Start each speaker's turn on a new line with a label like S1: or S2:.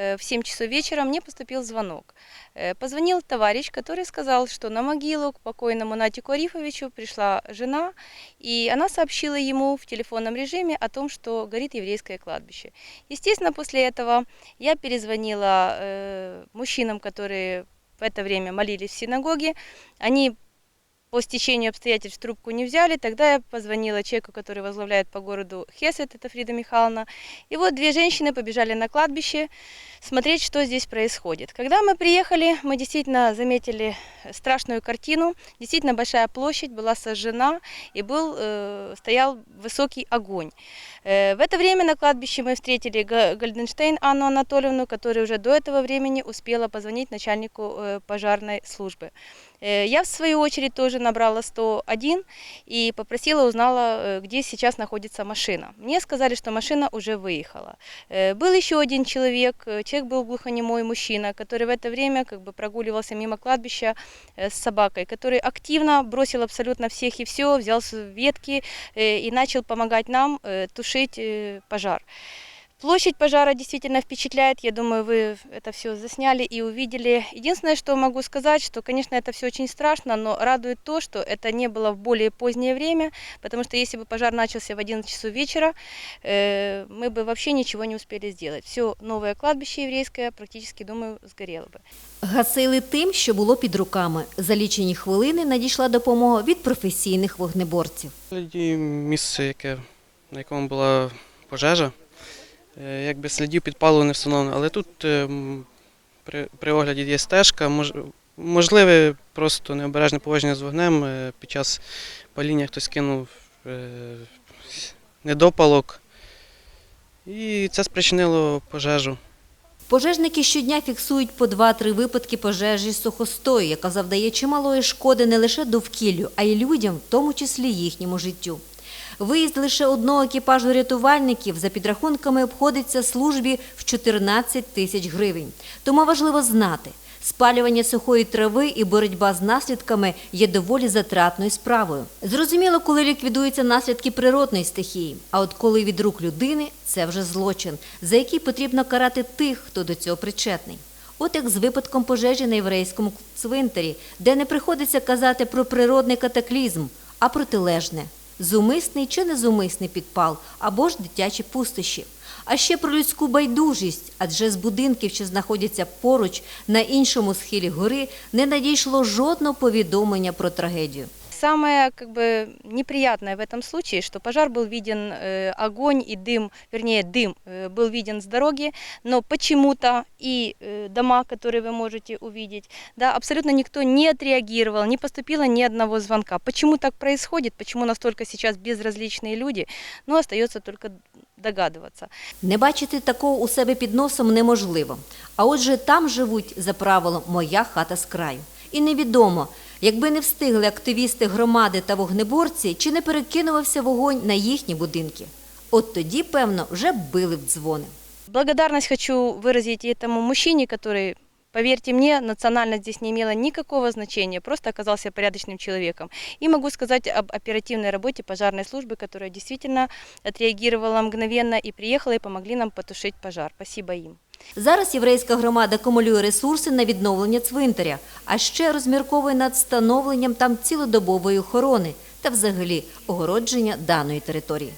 S1: Э, В 7 часов вечера мне поступил звонок. Э, Позвонил товарищ, который сказал, что на могилу к покойному Натику Арифовичу пришла жена, и она сообщила ему в телефонном режиме о том, что горит еврейское кладбище. Естественно, после этого я перезвонила э, мужчинам, которые в это время молились в синагоге. Они по стечению обстоятельств трубку не взяли. Тогда я позвонила человеку, который возглавляет по городу Хесет, это Фрида Михайловна. И вот две женщины побежали на кладбище смотреть, что здесь происходит. Когда мы приехали, мы действительно заметили страшную картину. Действительно большая площадь была сожжена и был, э, стоял высокий огонь. Э, в это время на кладбище мы встретили Га- Гальденштейн Анну Анатольевну, которая уже до этого времени успела позвонить начальнику э, пожарной службы. Э, Я, в свою очередь, тоже набрала 101 и попросила, узнала, э, где сейчас находится машина. Мне сказали, что машина уже выехала. Э, Был еще один человек, э, человек был глухонемой мужчина, который в это время как бы прогуливался мимо кладбища э, с собакой, который активно бросил абсолютно всех и все, взял с- ветки э, и начал помогать нам э, тушить э, пожар. Площадь пожара действительно впечатляет. Я думаю, вы это все засняли и увидели. Единственное, что могу сказать, что, конечно, это все очень страшно, но радует то, что это не было в более позднее время, потому что если бы пожар начался в 11 часов вечера, э, мы бы вообще ничего не успели сделать. Все новое кладбище еврейское практически, думаю, сгорело бы.
S2: Гасили тим, що було під руками. За лічені хвилини надійшла допомога від професійних вогнеборців.
S3: Тоді місце, яке, на якому була пожежа, е, якби слідів підпалу не встановлено, але тут е, при, при огляді є стежка, мож, можливе просто необережне поводження з вогнем. е, Під час паління хтось кинув е, недопалок, і це спричинило пожежу.
S2: Пожежники щодня фіксують по 2-3 випадки пожежі сухостою, яка завдає чималої шкоди не лише довкіллю, а й людям, в тому числі їхньому життю. Виїзд лише одного екіпажу рятувальників за підрахунками обходиться службі в 14 тисяч гривень. Тому важливо знати, спалювання сухої трави і боротьба з наслідками є доволі затратною справою. Зрозуміло, коли ліквідуються наслідки природної стихії, а от коли від рук людини це вже злочин, за який потрібно карати тих, хто до цього причетний. От як з випадком пожежі на єврейському цвинтарі, де не приходиться казати про природний катаклізм, а протилежне зумисний чи незумисний підпал або ж дитячі пустощі. А ще про людську байдужість, адже з будинків, що знаходяться поруч на іншому схилі гори, не надійшло жодного повідомлення про трагедію
S1: Самое как бы неприятное в этом случае, что пожар был виден, э, огонь и дым, вернее дым э, был виден с дороги, но почему-то и э, дома, которые вы можете увидеть, да, абсолютно никто не отреагировал, не поступило ни одного звонка. Почему так происходит, почему настолько сейчас безразличные люди, ну, остается только догадываться.
S2: Не бачити такого у себе під носом неможливо. А отже, там живуть за правилом Моя хата з краю. І невідомо, якби не встигли активісти громади та вогнеборці, чи не перекинувався вогонь на їхні будинки. От тоді, певно, вже б били в дзвони.
S1: Благодарность хочу выразить и этому мужчине, который, поверьте мне, национальность здесь не имела никакого значения, просто оказался порядочным человеком. И могу сказать об оперативной работе пожарной службы, которая действительно отреагировала мгновенно и приехала и помогли нам потушить пожар. Спасибо им.
S2: Зараз єврейська громада кумулює ресурси на відновлення цвинтаря, а ще розмірковує над встановленням там цілодобової охорони та взагалі огородження даної території.